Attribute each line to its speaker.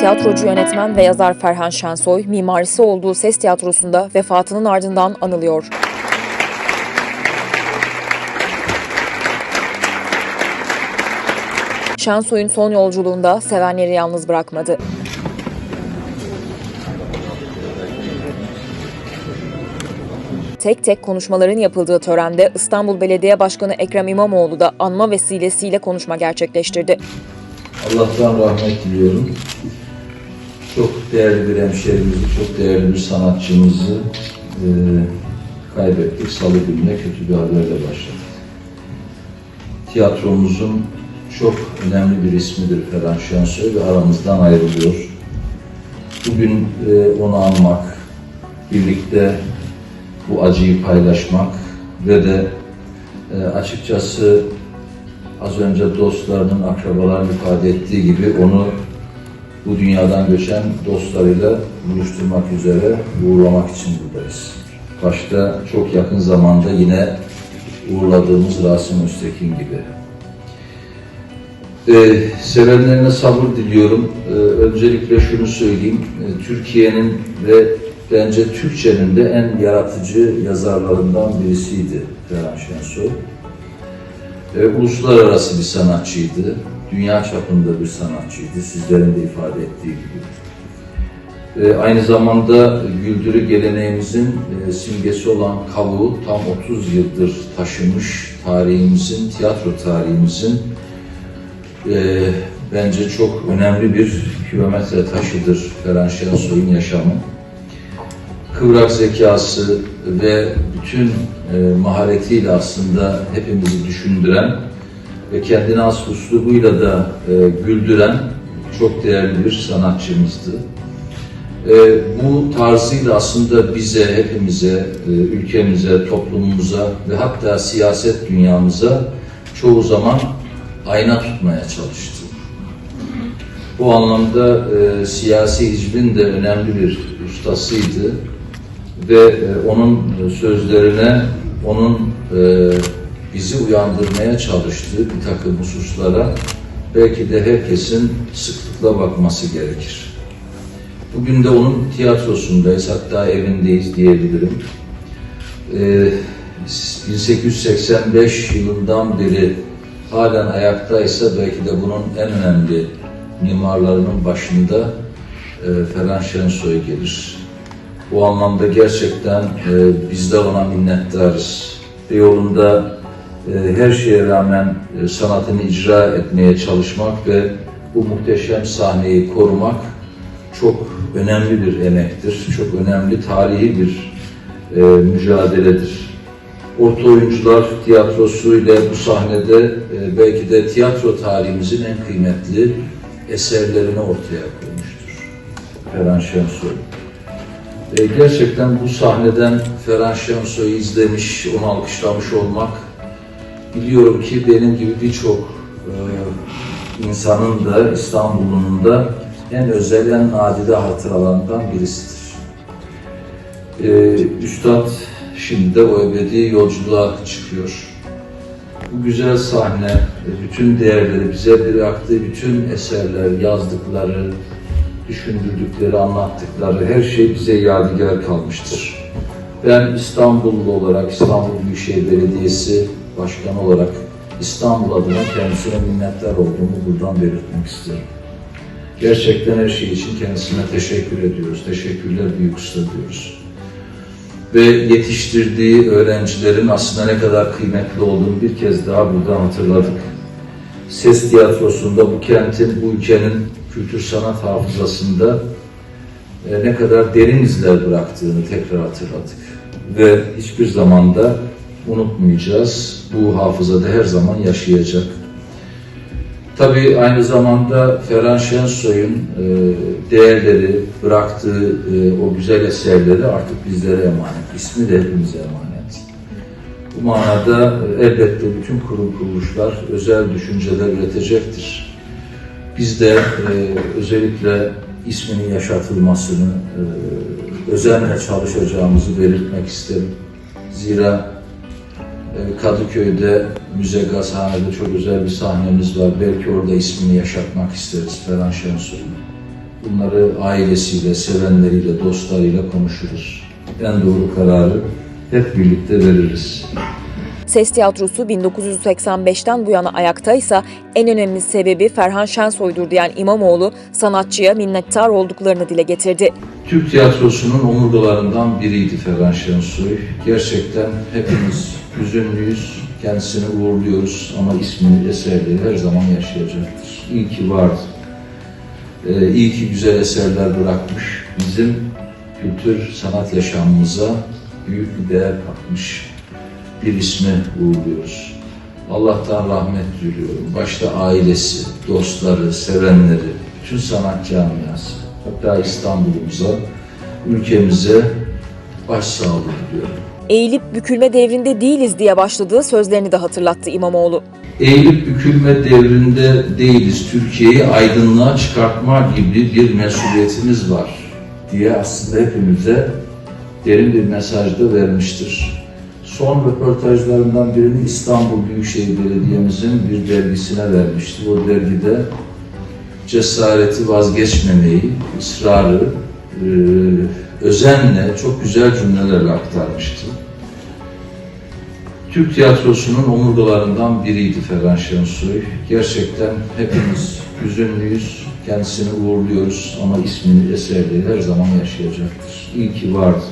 Speaker 1: Tiyatrocu, yönetmen ve yazar Ferhan Şensoy, mimarisi olduğu Ses Tiyatrosu'nda vefatının ardından anılıyor. Şensoy'un son yolculuğunda sevenleri yalnız bırakmadı. Tek tek konuşmaların yapıldığı törende İstanbul Belediye Başkanı Ekrem İmamoğlu da anma vesilesiyle konuşma gerçekleştirdi.
Speaker 2: Allah'tan rahmet diliyorum. Çok değerli bir hemşerimizi, çok değerli bir sanatçımızı e, kaybettik. Salı gününe kötü bir haberle başladık. Tiyatromuzun çok önemli bir ismidir Ferhan Şensoy ve aramızdan ayrılıyor. Bugün e, onu anmak, birlikte bu acıyı paylaşmak ve de e, açıkçası az önce dostlarının, akrabalarının ifade ettiği gibi onu bu dünyadan göçen dostlarıyla buluşturmak üzere uğurlamak için buradayız. Başta çok yakın zamanda yine uğurladığımız Rasim Öztekin gibi. Ee, sevenlerine sabır diliyorum. Ee, öncelikle şunu söyleyeyim. Ee, Türkiye'nin ve bence Türkçenin de en yaratıcı yazarlarından birisiydi Ferhan Şensoy. E, uluslararası bir sanatçıydı. Dünya çapında bir sanatçıydı. Sizlerin de ifade ettiği gibi. E, aynı zamanda güldürü geleneğimizin e, simgesi olan kavuğu tam 30 yıldır taşımış tarihimizin, tiyatro tarihimizin e, bence çok önemli bir kilometre taşıdır Ferhan Şensoy'un yaşamı kıvrak zekası ve bütün e, maharetiyle aslında hepimizi düşündüren ve kendine has üslubuyla da e, güldüren çok değerli bir sanatçımızdı. E, bu tarzıyla aslında bize, hepimize, e, ülkemize, toplumumuza ve hatta siyaset dünyamıza çoğu zaman ayna tutmaya çalıştı. Bu anlamda e, siyasi hizbin de önemli bir ustasıydı ve e, onun sözlerine, onun e, bizi uyandırmaya çalıştığı bir takım hususlara belki de herkesin sıklıkla bakması gerekir. Bugün de onun tiyatrosundayız, hatta evindeyiz diyebilirim. E, 1885 yılından beri halen ayaktaysa belki de bunun en önemli mimarlarının başında e, Ferhan Şensoy gelir. Bu anlamda gerçekten e, biz de ona minnettarız. Ve yolunda e, her şeye rağmen e, sanatını icra etmeye çalışmak ve bu muhteşem sahneyi korumak çok önemli bir emektir. Çok önemli tarihi bir e, mücadeledir. Orta Oyuncular Tiyatrosu ile bu sahnede e, belki de tiyatro tarihimizin en kıymetli eserlerini ortaya koymuştur. Ferhan Şensoy. E, gerçekten bu sahneden Ferhan Şensoy'u izlemiş, onu alkışlamış olmak biliyorum ki benim gibi birçok e, insanın da İstanbul'un da en özel, en nadide hatıralarından birisidir. E, Üstad şimdi de o ebedi yolculuğa çıkıyor. Bu güzel sahne, bütün değerleri, bize bıraktığı bütün eserler, yazdıkları, düşündürdükleri, anlattıkları her şey bize yadigar kalmıştır. Ben İstanbullu olarak, İstanbul Büyükşehir Belediyesi Başkanı olarak İstanbul adına kendisine minnettar olduğumu buradan belirtmek isterim. Gerçekten her şey için kendisine teşekkür ediyoruz. Teşekkürler büyük usta diyoruz. Ve yetiştirdiği öğrencilerin aslında ne kadar kıymetli olduğunu bir kez daha buradan hatırladık. Ses tiyatrosunda bu kentin, bu ülkenin kültür sanat hafızasında e, ne kadar derin izler bıraktığını tekrar hatırladık. Ve hiçbir zamanda unutmayacağız. Bu hafızada her zaman yaşayacak. Tabii aynı zamanda Ferhan Şensoy'un e, değerleri, bıraktığı e, o güzel eserleri artık bizlere emanet. İsmi de hepimize emanet. Bu manada e, elbette bütün kurum kuruluşlar özel düşünceler üretecektir. Biz de e, özellikle isminin yaşatılmasını e, özenle çalışacağımızı belirtmek isterim. Zira e, Kadıköy'de Müze Gazhane'de çok özel bir sahnemiz var. Belki orada ismini yaşatmak isteriz Ferhan Şensoy'un. bunları ailesiyle, sevenleriyle, dostlarıyla konuşuruz. En doğru kararı hep birlikte veririz.
Speaker 1: Ses tiyatrosu 1985'ten bu yana ayaktaysa en önemli sebebi Ferhan Şensoy'dur diyen İmamoğlu, sanatçıya minnettar olduklarını dile getirdi.
Speaker 2: Türk tiyatrosunun omurgalarından biriydi Ferhan Şensoy. Gerçekten hepimiz hüzünlüyüz, kendisini uğurluyoruz ama ismini, eserleri her zaman yaşayacaktır. İyi ki vardı. Ee, iyi ki güzel eserler bırakmış. Bizim kültür, sanat yaşamımıza büyük bir değer katmış bir ismi uğurluyoruz. Allah'tan rahmet diliyorum. Başta ailesi, dostları, sevenleri, bütün sanat camiası, hatta İstanbul'umuza, ülkemize başsağlığı diliyorum.
Speaker 1: Eğilip bükülme devrinde değiliz diye başladığı sözlerini de hatırlattı İmamoğlu.
Speaker 2: Eğilip bükülme devrinde değiliz. Türkiye'yi aydınlığa çıkartma gibi bir mesuliyetimiz var diye aslında hepimize derin bir mesaj da vermiştir. Son röportajlarından birini İstanbul Büyükşehir Belediye'mizin bir dergisine vermişti. O dergide cesareti vazgeçmemeyi, ısrarı, e, özenle, çok güzel cümlelerle aktarmıştı. Türk tiyatrosunun omurgalarından biriydi Ferhan Şensoy. Gerçekten hepimiz hüzünlüyüz, kendisini uğurluyoruz ama ismini, eserleri her zaman yaşayacaktır. İyi ki vardı.